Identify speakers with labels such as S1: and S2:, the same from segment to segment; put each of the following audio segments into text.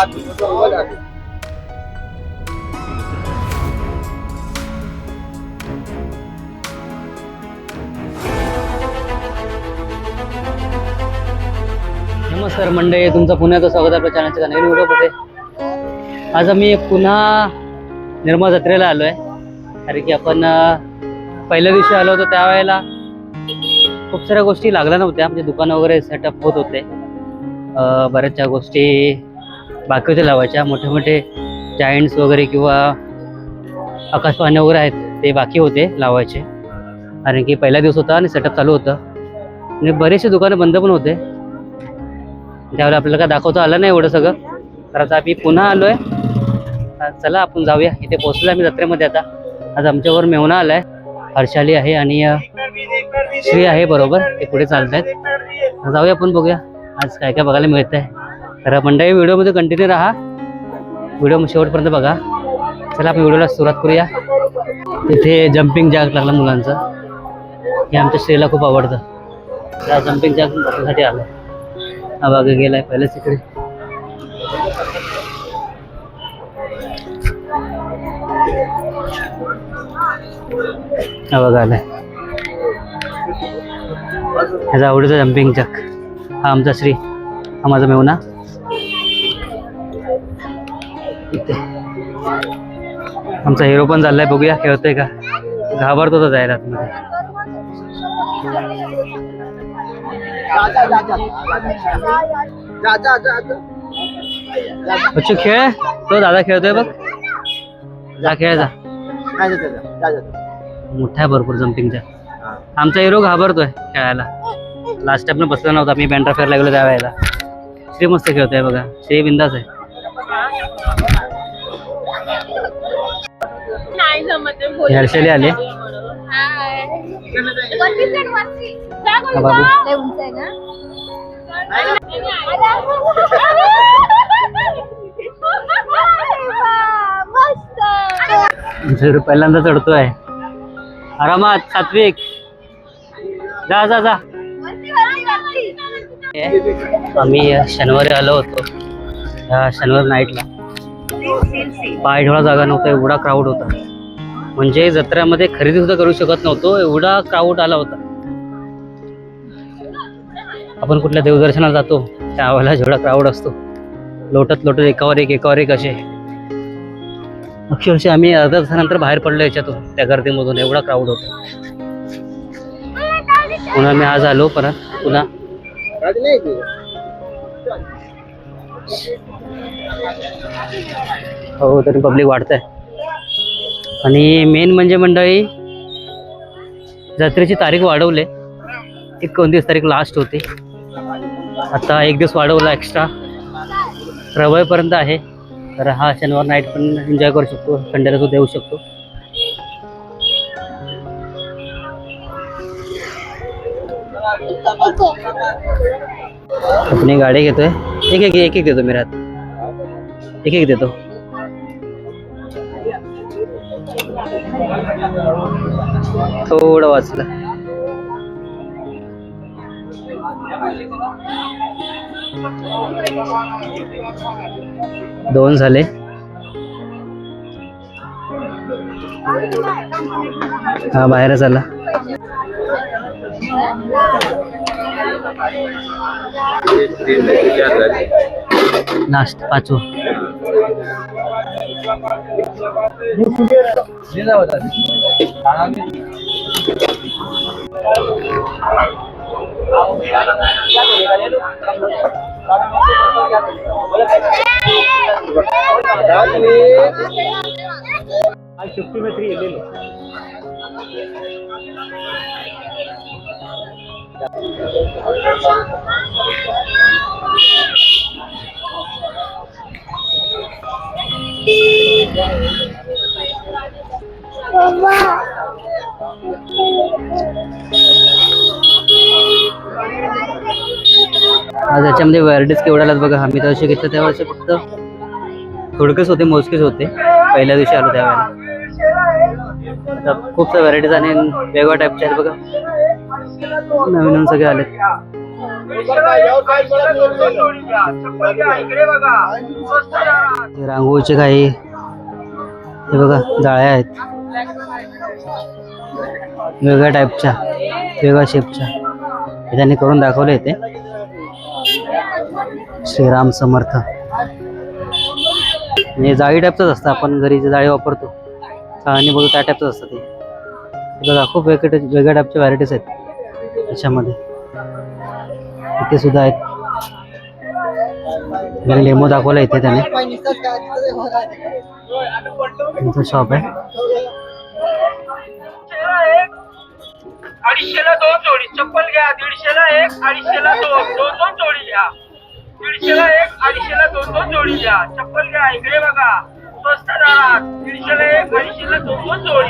S1: नमस्कार मंडळी तुमचं पुण्याचं स्वागत आहे आपल्या चॅनलच्या नवीन व्हिडिओमध्ये आज आम्ही पुन्हा निर्मळ जत्रेला आलो आहे. कारण की आपण पहिल्या दिवशी आलो होतो त्यावेळेला खूप साऱ्या गोष्टी लागल्या नव्हत्या. म्हणजे दुकानं वगैरे सेटअप होत होते. बऱ्याचशा गोष्टी बाकी होते लावायच्या मोठे मोठे जायंट्स वगैरे किंवा आकाशवाणी वगैरे आहेत ते बाकी होते लावायचे कारण की पहिला दिवस होता आणि सेटअप चालू होतं. आणि बरेचसे दुकानं बंद पण होते. त्यावेळेला आपल्याला काय दाखवता आलं नाही एवढं सगळं. तर आता आम्ही पुन्हा आलोय. आहे चला आपण जाऊया. इथे पोहोचलो आम्ही जत्रेमध्ये आता. आज आमच्यावर मेवणा आलाय. हर्षाली आहे आणि श्री आहे बरोबर. ते पुढे चालत आहेत जाऊया आपण बघूया. आज काय काय बघायला मिळत आहे तर मंडळी व्हिडिओमध्ये कंटिन्यू राहा. व्हिडिओ शेवटपर्यंत बघा. चला आपण व्हिडिओला सुरुवात करूया. इथे जम्पिंग जॅक लागला मुलांचा. हे आमच्या श्रीला खूप आवडतं. त्या जम्पिंग जॅक बघण्यासाठी आलं. हा बघा गेलाय पहिलेच इकडे. हा बघा आलाय. ह्याचा आवडीचा जम्पिंग जॅक हा आमचा श्री. हा माझा मेहुना. इथे. आमचा हिरो पण चाललाय बघूया खेळतोय का? घाबरतो तो जायला आतमध्ये बच्चू खेळ? तो दादा खेळतोय बघ. जा खेळ जा. मोठा आहे भरपूर जम्पिंगचा आमचा हिरो घाबरतोय खेळायला. लास्ट टाइम बसला नव्हता मी बँड्रा लागलो त्या वेळेला श्री मस्त खेळतोय बघा. श्री बिंदास आहे.
S2: नाही जमत आहे
S1: हे हर्षली आले
S2: हाय. वरती चढ, वरती. जा
S1: हा
S2: गुंजा.
S1: बाबू.
S2: लय उंच आहे ना? अरे वा, मस्त.
S1: आमचा हिरो पहिल्यांदा चढतोय आरामात सात्विक जा जा जा
S2: वरती, वरती, वरती.
S1: आम्ही शनिवारी आलो होतो या शनिवार नाईटला पाय ठेवला जागा नव्हता एवढा क्राऊड होता म्हणजे जत्रेमध्ये खरेदी सुद्धा करू शकत नव्हतो. एवढा क्राऊड आला होता. आपण कुठल्या देवदर्शनाला जातो त्यावेळेला जेवढा क्राऊड असतो. लोटत लोटत एकावर एक एकावर एक असे. अक्षरशः आम्ही अर्ध्या तासानंतर बाहेर पडलो याच्यातून त्या गर्दीमधून. एवढा क्राऊड होता. पुन्हा मी आज आलो परत पुन्हा. हो तरी पब्लिक वाढत आहे आणि मेन म्हणजे मंडळी जत्रेची तारीख वाढवले. एकोणतीस तारीख लास्ट होती. आता एक दिवस वाढवला एक्स्ट्रा रवळपर्यंत आहे. तर हा शनिवार नाईट पण एन्जॉय करू शकतो. संडेला सुद्धा येऊ शकतो. आपण एक गाडी घेतोय. एक एक एक एक देतो मी रात एक एक देतो. थोडं वाचलं. दोन झाले. हा बाहेरच आला लास्ट पाचवा. आज छुट्टी Mama. याच्यामध्ये व्हरायटीज केवढ्या आल्यात बघा आम्ही त्या दिवशी घेतलं त्यावेळेस फक्त थोडकेच होते मोजकेच होते. पहिल्या दिवशी आलो त्यावेळेला. आता खूप साऱ्या व्हरायटीज आणि वेगवेगळ्या टाईपच्या आहेत बघा. नवीन नवीन सगळे आलेत. रांगोळीचे काही हे बघा जाळ्या आहेत. वेगळ्या टाईपच्या वेगळ्या शेपच्या हे त्यांनी करून दाखवले ते श्रीराम समर्थ. हे जाळी टाईपचंच असतं आपण घरी जे जाळी वापरतो आणि बघू त्या टाईपचंच असतं ते. बघा खूप वेगळे वेगळ्या टाईपच्या व्हरायटीज आहेत त्याच्यामध्ये इथे सुद्धा आहेत. लेमो दाखवला इथे त्याने. शॉप आहे.
S3: अडीचशेला दोन जोडी. चप्पल घ्या. दीडशेला एक अडीचशेला दोन. दोन दोन जोडी घ्या. दीडशेला एक अडीचशेला दोन दोन जोडी घ्या. चप्पल घ्या. इकडे बघा. स्वस्त दरात. दीडशेला एक अडीचशेला दोन दोन जोडी.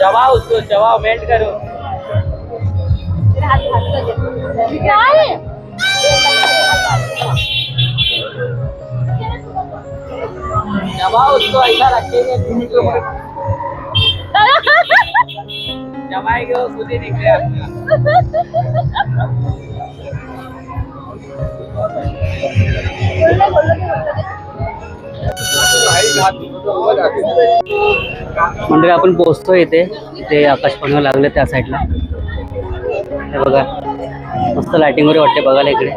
S3: चबाओ उसको चबाओ मेल्ट करो। चबाओ उसको ऐसा रखेंगे तो तो चबाएँगे वो खुद ही
S1: म्हणजे आपण पोहोचतो इथे. ते आकाश पाण्यावर लागले त्या साईडला हे बघा. मस्त लाइटिंग वगैरे वाटते बघायला इकडे.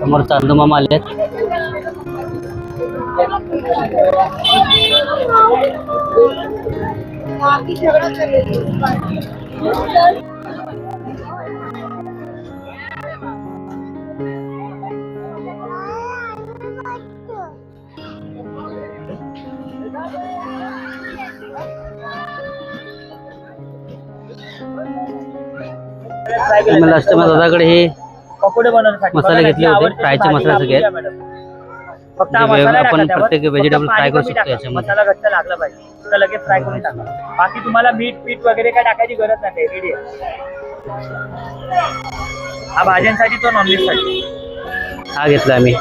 S1: समोर चांदूमामा आले आहेत मला अष्टमा दादाकडे हे
S3: पकोडे बनवण्यासाठी
S1: मसाले घेतले होते. फ्रायचे मसाले सगळे.
S3: फक्त हा
S1: जे
S3: मसाला
S1: वेग-
S3: टाका
S1: आपण. प्रत्येक
S3: पाणी
S1: fry करू शकतो. याच्यामध्ये.
S3: मसाला घट्ट लागला पाहिजे तर लगेच फ्राय करून टाका बाकी तुम्हाला मीठ पीठ वगैरे काय टाकायची गरज नाही रेडी हा भाज्यांसाठी तो नॉनव्हेजसाठी
S1: हा घेतला आम्ही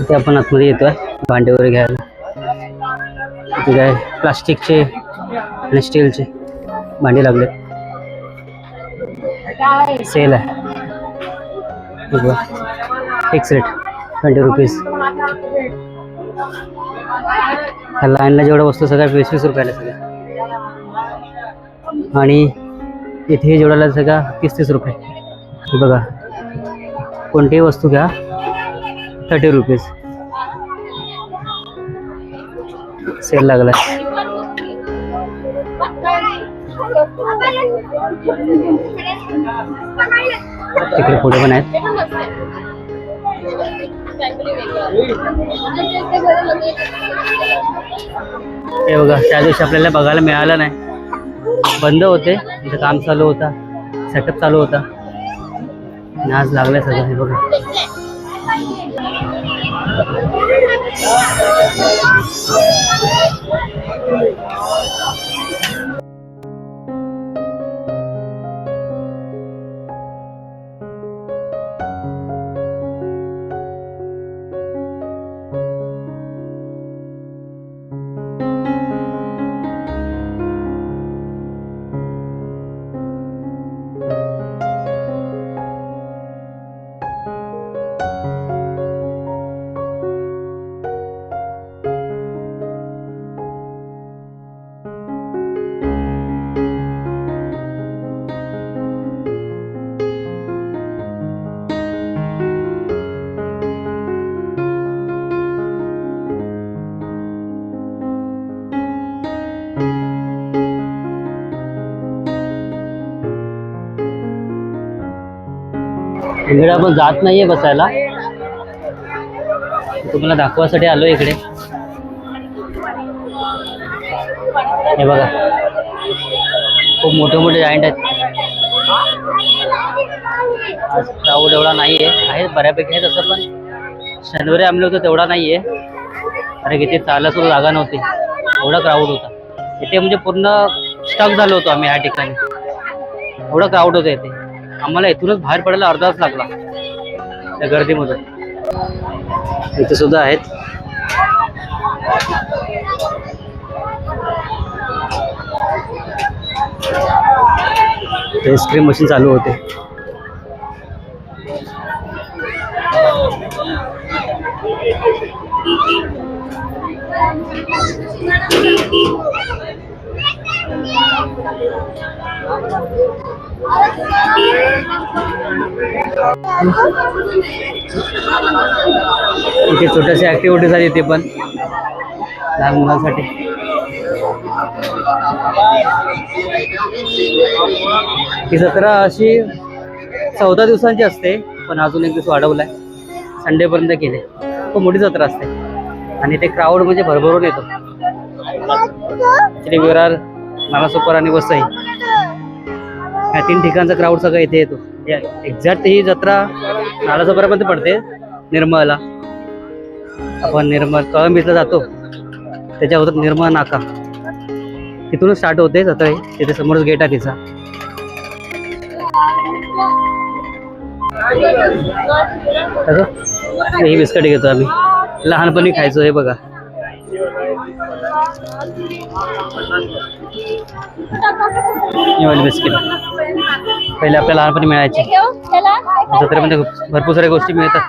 S1: इथे आपण आतमध्ये येतोय. भांडे वगैरे घ्यायला. इथे काय प्लास्टिकचे आणि स्टीलचे भांडे लागले सेल आहे. फिक्स रेट ट्वेंटी रुपीज ह्या लाईनला जेवढ्या वस्तू सगळ्या वीस वीस रुपयाला सगळ्या. आणि इथे जेवढ्याला सगळ्या तीस तीस रुपये. बघा. कोणतीही वस्तू घ्या. Thirty rupees. सेल लागला. तिकडे पुढे पण आहेत. हे बघा त्या दिवशी आपल्याला बघायला मिळालं नाही. बंद होते. इथं काम चालू होता. सेटअप चालू होता. आज लागलाय सगळं हे बघा. Thank you. इकडे आपण जात नाहीये बसायला. तुम्हाला दाखवासाठी आलो इकडे. हे बघा. खूप मोठे मोठे जायंट आहेत. आज क्राऊड एवढा नाही आहे बऱ्यापैकी आहे तसं पण. शनिवारी आमले होतो तेवढा नाही आहे अरे किती चालला सुद्धा जागा नव्हती. एवढा क्राऊड होता. इथे म्हणजे पूर्ण स्टक झालो होतो आम्ही ह्या ठिकाणी. एवढं क्राऊड होतं इथे. आम्हाला इथूनच बाहेर पडायला अर्धा तास लागला त्या गर्दीमधून. इथे सुद्धा आहेत. आईस्क्रीम मशीन चालू होते. इथे छोट्याशा ऍक्टिव्हिटीज आहेत इथे पण. लहान मुलांसाठी. ही जत्रा अशी चौदा दिवसांची असते पण अजून एक दिवस वाढवलाय. संडे पर्यंत केले. खूप मोठी जत्रा असते. आणि ते क्राऊड म्हणजे भरभरून येतो. श्री विरार नालासोपर आणि वसई. ह्या तीन ठिकाणचा क्राऊड सगळं इथे येतो. एक्झॅक्ट ही जत्रा नालासोपरापर्यंत पडते निर्मळला. आपण निर्मळ कळंबीतला जातो. त्याच्या होतात निर्मळ नाका. तिथूनच स्टार्ट होते जत्रा ही. तिथे समोरच गेट आहे तिचा. ही बिस्कट घेतो आम्ही. लहानपणी खायचो हे बघा. बिस्किट. पहिले आपल्याला लहानपणी मिळायचे. जत्रेमध्ये खूप- भरपूर साऱ्या गोष्टी मिळतात.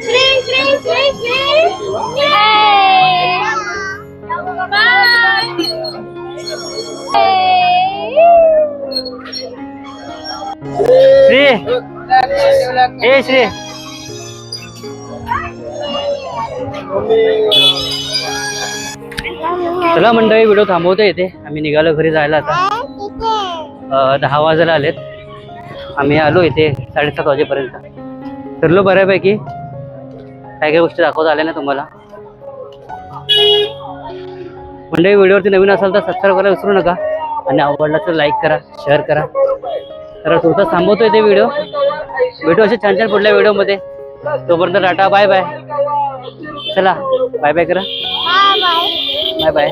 S2: श्री श्री श्री श्री!
S1: श्री ए श्री. चला मंडळी व्हिडिओ थांबवता येते आम्ही निघालो घरी जायला आता. दहा वाजायला आलेत. आम्ही आलो इथे साडेसात वाजेपर्यंत. फिरलो बऱ्यापैकी. काय काय गोष्टी दाखवता आल्या ना तुम्हाला? मंडळी व्हिडिओवरती नवीन असाल तर सबस्क्राईब करायला विसरू नका आणि आवडला तर लाईक करा शेअर करा. तर तुर्तास थांबवतोय ते व्हिडिओ भेटू असे छान छान पुढल्या व्हिडिओमध्ये तोपर्यंत टाटा बाय बाय चला बाय बाय करा.
S2: Bye bye.